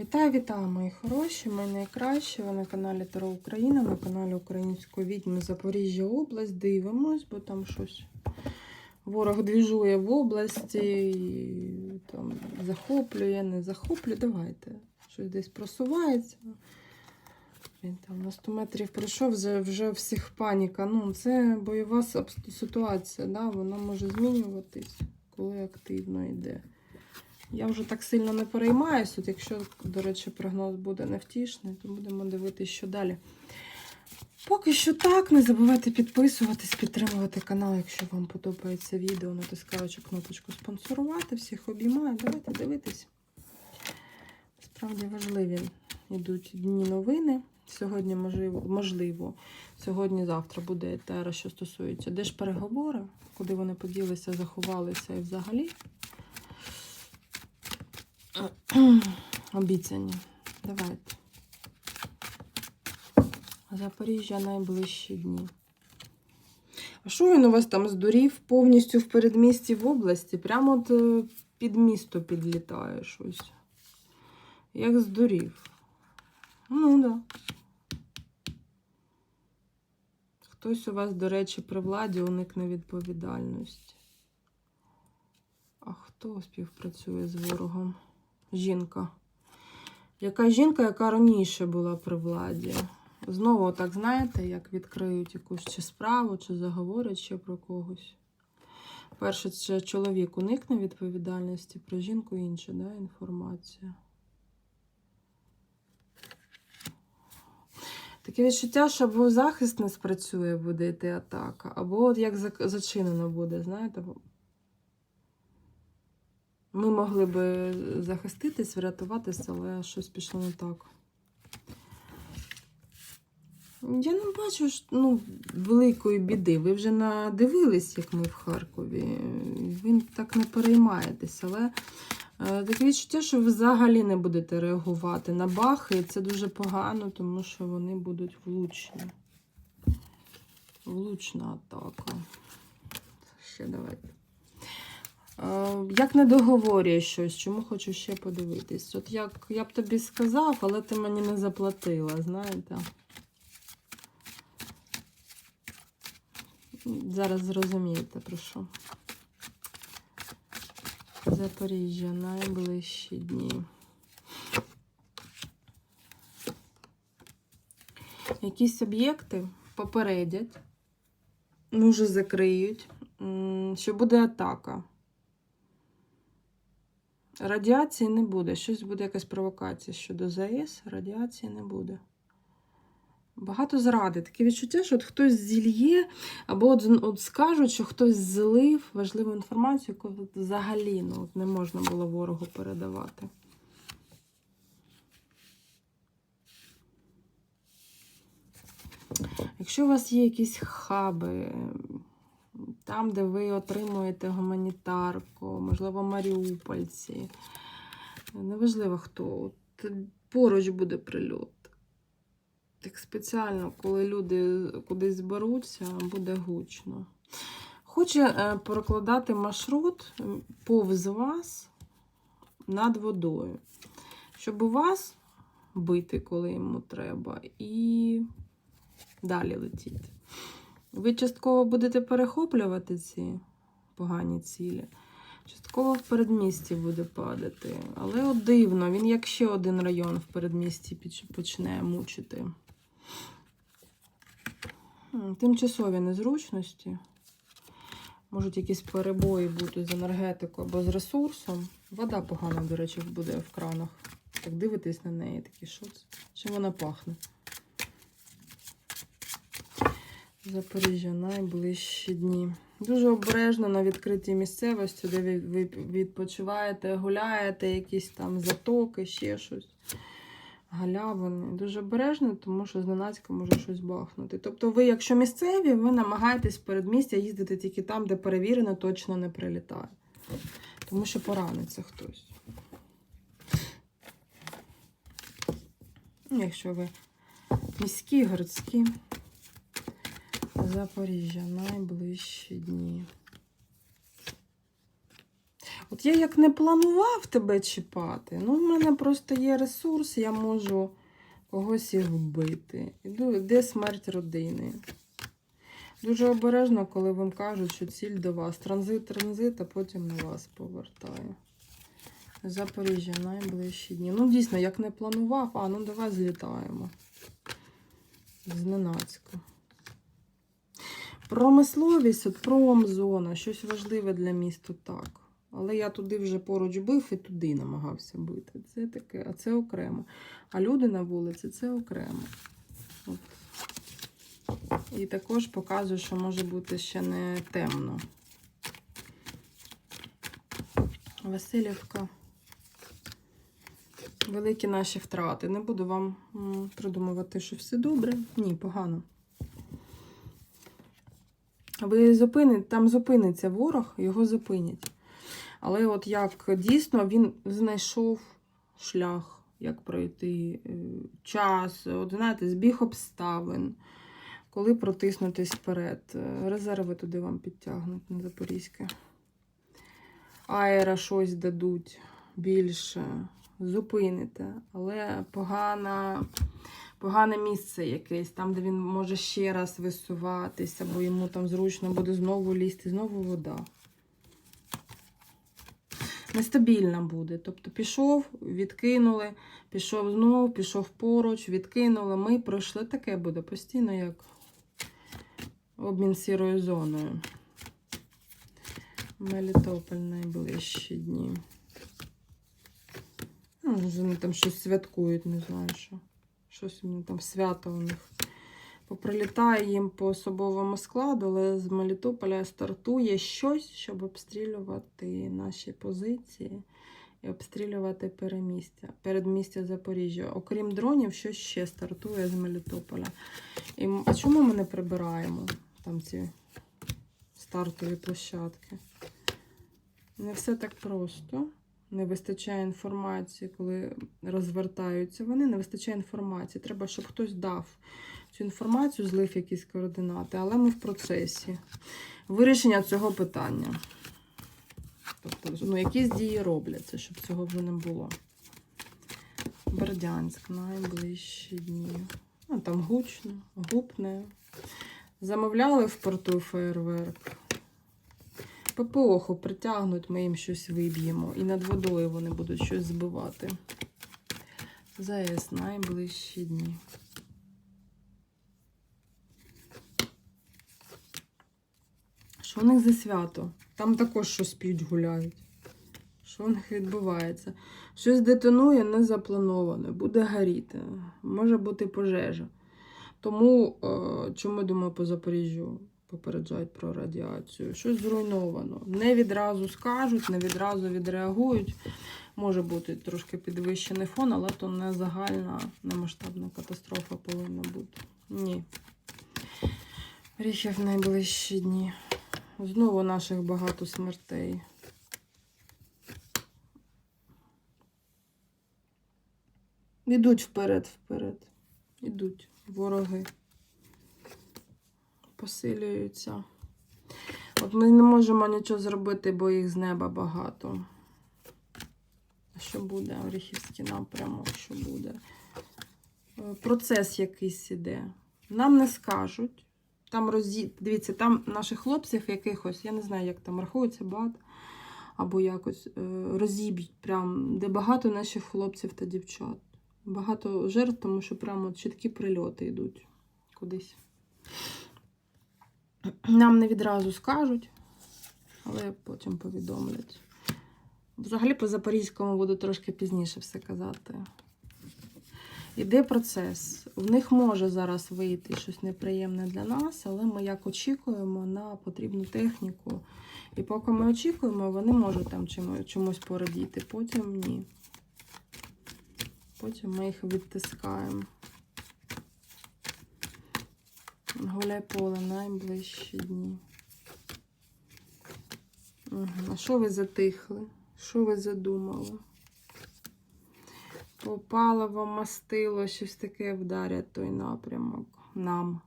Вітаю, вітаю, мої хороші, мої найкращі. Ви на каналі Таро Україна, на каналі Української відьми Запоріжжя область. Дивимось, бо там щось ворог двіжує в області, і, там захоплює, не захоплює. Давайте. Щось десь просувається. Він там на 100 метрів пройшов, вже, вже всіх паніка. Ну, це бойова ситуація, да? вона може змінюватись, коли активно йде. Я вже так сильно не переймаюся. От якщо, до речі, прогноз буде невтішний, то будемо дивитися, що далі. Поки що так, не забувайте підписуватись, підтримувати канал, якщо вам подобається відео, натискаючи кнопочку спонсорувати. Всіх обіймаю. Давайте дивитись. Справді важливі йдуть дні новини. Сьогодні, можливо, можливо сьогодні-завтра буде етера, що стосується держпереговори, куди вони поділися, заховалися і взагалі. Обіцяні. Давайте. Запоріжжя найближчі дні. А що він у вас там здурів повністю в передмісті в області? Прямо от е, під місто підлітає щось. Як здурів. Ну, да. Хтось у вас, до речі, при владі уникне відповідальності. А хто співпрацює з ворогом? Жінка. Яка жінка, яка раніше була при владі? Знову, так знаєте, як відкриють якусь чи справу, чи заговорять ще про когось. Перше, це чоловік уникне відповідальності, про жінку інша да, інформація. Таке відчуття, що або захист не спрацює, буде йти атака, або от як зачинено буде, знаєте. Ми могли би захиститись, врятуватися, але щось пішло не так. Я не бачу ну, великої біди. Ви вже надивились, як ми в Харкові. Ви так не переймаєтесь, але е, таке відчуття, що ви взагалі не будете реагувати на бахи, це дуже погано, тому що вони будуть влучні. Влучна атака. Ще давайте. Е, Як не договорює щось, чому хочу ще подивитись? От як я б тобі сказав, але ти мені не заплатила, знаєте. Зараз зрозумієте, про що. Запоріжжя найближчі дні. Якісь об'єкти попередять, може закриють, що буде атака. Радіації не буде. Щось буде якась провокація щодо ЗАЕС, радіації не буде. Багато зради. Таке відчуття, що от хтось зільє, або от, от скажуть, що хтось злив важливу інформацію, яку взагалі ну, от не можна було ворогу передавати. Якщо у вас є якісь хаби, там, де ви отримуєте гуманітарку, можливо, маріупольці, неважливо хто, от поруч буде прильот. Так спеціально, коли люди кудись зберуться, буде гучно. Хоче е, прокладати маршрут повз вас над водою, щоб у вас бити, коли йому треба, і далі летіти. Ви частково будете перехоплювати ці погані цілі. Частково в передмісті буде падати. Але от дивно, він як ще один район в передмісті почне мучити. Тимчасові незручності. Можуть якісь перебої бути з енергетикою або з ресурсом. Вода погана, до речі, буде в кранах. Так дивитесь на неї, такі що це? Чим вона пахне? Запоріжжя найближчі дні. Дуже обережно на відкритій місцевості, де ви, відпочиваєте, гуляєте, якісь там затоки, ще щось. Галявини. Дуже обережно, тому що зненацька може щось бахнути. Тобто, ви, якщо місцеві, ви намагаєтесь передмістя їздити тільки там, де перевірено, точно не прилітає. Тому що пораниться хтось. Якщо ви міські, городські. Запоріжжя найближчі дні. От я як не планував тебе чіпати, ну в мене просто є ресурс, я можу когось і вбити. Іду, де смерть родини. Дуже обережно, коли вам кажуть, що ціль до вас. Транзит, транзит, а потім на вас повертає. Запоріжжя найближчі дні. Ну, дійсно, як не планував, а ну давай злітаємо. Зненацька. Промисловість, от промзона, щось важливе для міста так. Але я туди вже поруч бив і туди намагався бити. Це таке, а це окремо. А люди на вулиці це окремо. От. І також показую, що може бути ще не темно. Васильівка. Великі наші втрати. Не буду вам придумувати, що все добре. Ні, погано. Ви зупините, там зупиниться ворог, його зупинять. Але от як дійсно він знайшов шлях, як пройти е, час, от знаєте, збіг обставин, коли протиснутись вперед. Е, Резерви туди вам підтягнуть на Запорізьке. Аера щось дадуть більше, зупините, але погана, погане місце якесь, там, де він може ще раз висуватися, бо йому там зручно буде знову лізти, знову вода. Нестабільна буде. Тобто пішов, відкинули, пішов знову, пішов поруч, відкинули. Ми пройшли таке буде постійно, як обмін сірою зоною. Мелітополь найближчі дні. Ну, вони там щось святкують, не знаю що. Щось вони там свято у них. Поприлітає їм по особовому складу, але з Мелітополя стартує щось, щоб обстрілювати наші позиції і обстрілювати перемістя, передмістя Запоріжжя. Окрім дронів, щось ще стартує з Мелітополя. І, а чому ми не прибираємо там ці стартові площадки? Не все так просто. Не вистачає інформації, коли розвертаються вони, не вистачає інформації. Треба, щоб хтось дав цю інформацію, злив якісь координати, але ми в процесі вирішення цього питання. Тобто, ну, якісь дії робляться, щоб цього вже не було. Бердянськ, найближчі дні. А, там гучно, гупне. Замовляли в порту фейерверк. ППОху притягнуть, ми їм щось виб'ємо. І над водою вони будуть щось збивати. ЗАЕС найближчі дні. Що у них за свято? Там також щось п'ють гуляють. Що у них відбувається? Щось детонує не заплановане, буде горіти, може бути пожежа. Тому, е, чому думаю, по Запоріжжю попереджають про радіацію? Щось зруйновано. Не відразу скажуть, не відразу відреагують. Може бути трошки підвищений фон, але то не загальна, не масштабна катастрофа повинна бути. Ні. Ріхи в найближчі дні. Знову наших багато смертей. Ідуть вперед, вперед. Ідуть вороги. Посилюються. От ми не можемо нічого зробити, бо їх з неба багато. Що буде? Оріхівський напрямок, що буде? Е, Процес якийсь іде. Нам не скажуть. Там розі... Дивіться, там наших хлопців якихось, я не знаю, як там рахується бат, або якось е, розіб'ють, прям, де багато наших хлопців та дівчат. Багато жертв, тому що прямо чіткі прильоти йдуть кудись. Нам не відразу скажуть, але потім повідомлять. Взагалі по Запорізькому буду трошки пізніше все казати. Іде процес. В них може зараз вийти щось неприємне для нас, але ми як очікуємо на потрібну техніку. І поки ми очікуємо, вони можуть там чомусь порадіти. Потім ні. Потім ми їх відтискаємо. Гуляй поле найближчі дні. Угу. А що ви затихли? Що ви задумали? По паливо, мастило, щось таке вдарять той напрямок. Нам.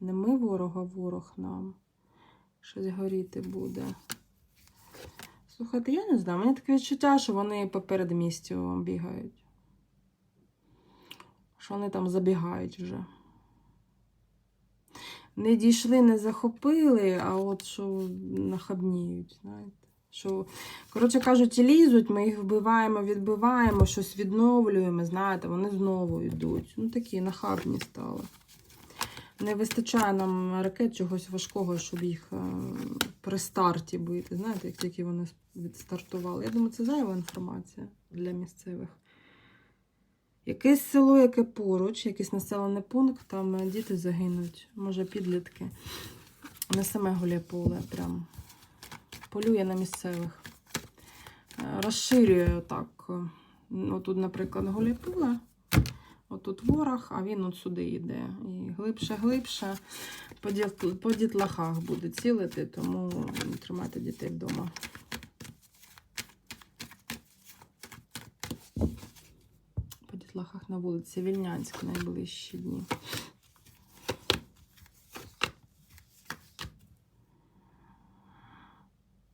Не ми ворога, ворог нам. Щось горіти буде. Слухайте, я не знаю. Мені таке відчуття, що вони по передмістю бігають. Що вони там забігають вже. Не дійшли, не захопили, а от що нахабніють, знаєте. Що, коротше кажуть, лізуть, ми їх вбиваємо, відбиваємо, щось відновлюємо, знаєте, вони знову йдуть. Ну такі нахабні стали. Не вистачає нам ракет чогось важкого, щоб їх е, при старті бити. Знаєте, як тільки вони відстартували. Я думаю, це зайва інформація для місцевих. Якесь село, яке поруч, якийсь населений пункт, там е, діти загинуть, може підлітки. Не саме гуляй-поле, прям полює на місцевих. Е, Розширює отак. е, Отут, наприклад, гуляй-поле. Отут ворог, а він от сюди йде. І глибше, глибше по, по дітлахах буде цілити, тому тримайте дітей вдома. По дітлахах на вулиці Вільнянськ найближчі дні.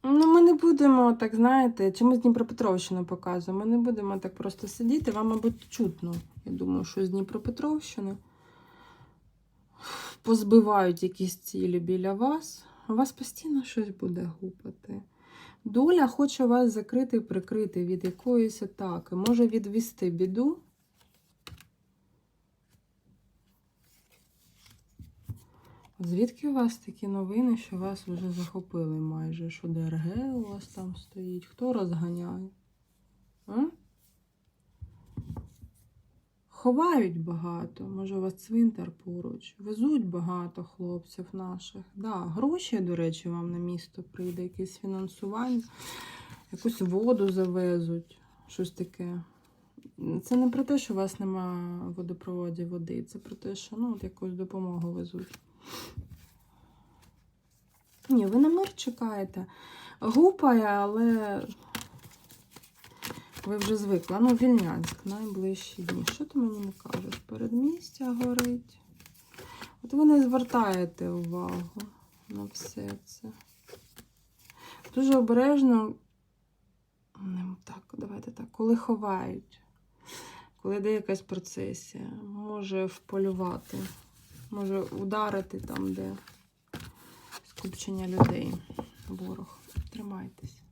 Ну, ми не будемо так, знаєте, чи ми з Дніпропетровщини показуємо. Ми не будемо так просто сидіти. Вам, мабуть, чутно. Я думаю, що з Дніпропетровщини позбивають якісь цілі біля вас. У вас постійно щось буде гупати. Доля хоче вас закрити, і прикрити від якоїсь атаки, може відвести біду. Звідки у вас такі новини, що вас вже захопили майже? Що ДРГ у вас там стоїть? Хто розганяє? А? Ховають багато, може у вас цвинтар поруч. Везуть багато хлопців наших. Да, гроші, до речі, вам на місто прийде, якесь фінансування, якусь воду завезуть, щось таке. Це не про те, що у вас нема в водопроводі води, це про те, що ну, от якусь допомогу везуть. Ні, ви на мир чекаєте. Гупає, але ви вже звикли. Ну, Вільнянськ, найближчі дні. Що ти мені не кажеш? Передмістя горить. От ви не звертаєте увагу на все це. Дуже обережно. Так, давайте так, коли ховають, коли йде якась процесія, може вполювати, може ударити там, де скупчення людей. Ворог. Тримайтесь.